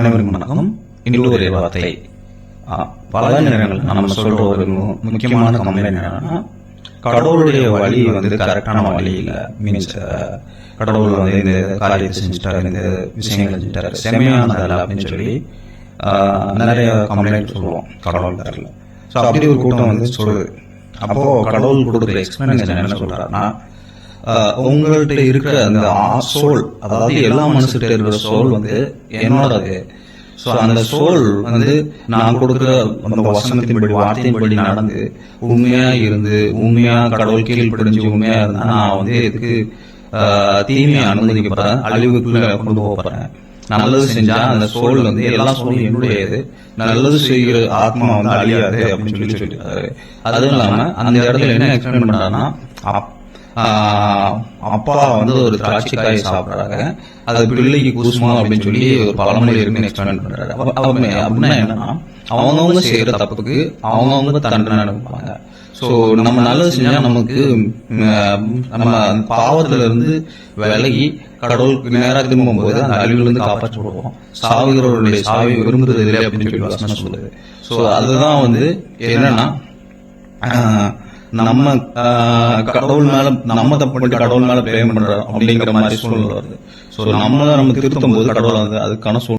அனைவருக்கும் வணக்கம். இன்னொரு ஒரு வார்த்தை பல நேரங்கள் நம்ம சொல்ற ஒரு முக்கியமான கம்ப்ளைண்ட் என்னன்னா கடவுளுடைய வழி வந்து கரெக்டான வழி இல்லை. மீன்ஸ் கடவுள் வந்து இந்த காரியத்தை செஞ்சுட்டாரு இந்த விஷயங்களை செஞ்சுட்டாரு. செம்மையானது அல்ல அப்படின்னு சொல்லி நிறைய கம்ப்ளைண்ட் சொல்லுவோம் கடவுள் தரல ஸோ அப்படி ஒரு கூட்டம் வந்து சொல்லுது. அப்போ கடவுள் கொடுக்குற எக்ஸ்பிளனேஷன் என்ன சொல்றாருன்னா உங்கள்கிட்ட இருக்கிற அந்த சோல் அதாவது எல்லா மனசுகிட்ட இருக்கிற சோல் வந்து என்னோடது. ஸோ அந்த சோல் வந்து நான் கொடுக்குற அந்த வசனத்தின்படி வார்த்தையின்படி நடந்து உண்மையா இருந்து உண்மையா கடவுள் கீழ்ப்படிஞ்சு உண்மையா இருந்தா நான் வந்து இதுக்கு தீமையை அனுமதிக்கப்படுறேன் போறேன் அழிவுக்குள்ள கொண்டு போகிறேன் நல்லது செஞ்சா அந்த சோல் வந்து எல்லா சோலும் என்னுடையது. நல்லது செய்கிற ஆத்மா வந்து அழியாது அப்படின்னு சொல்லி சொல்லியிருக்காரு. அதுவும் இல்லாம அந்த இடத்துல என்ன எக்ஸ்பிளைன் பண்றாருன்னா அப்பா வந்து ஒரு திராட்சை காய் சாப்பிடுறாங்க. அது பிள்ளைக்கு கூசுமா அப்படின்னு சொல்லி ஒரு பழமொழி இருக்குன்னு எக்ஸ்பிளைன் பண்றாரு. அப்ப- அப்ப- அப்படின்னா என்னன்னா அவங்கவுங்க செய்யற தப்புக்கு அவங்கவுங்க தண்டனை அனுப்புவாங்க. ஸோ நம்ம நல்லது செஞ்சா நமக்கு நம்ம பாவத்துல இருந்து விலகி கடவுளுக்கு நேரா திரும்பும் போது அந்த அழிவிலிருந்து காப்பாற்றப்படுவோம். சாவுகிறவருடைய சாவி விரும்புறது இல்லை அப்படின்னு சொல்லி வசனம் சொல்லுது. ஸோ அதுதான் வந்து என்னன்னா நம்ம ஆஹ் கடவுள் மேல நம்ம தப்பு பண்ணிட்டு கடவுள் மேல பிரேம் பண்றோம் அப்படிங்கிற மாதிரி சூழ்நிலை வருது. ஸோ நம்மள நம்ம திருத்தும் போது கடவுள் வந்து அதுக்கான சூழ்நிலை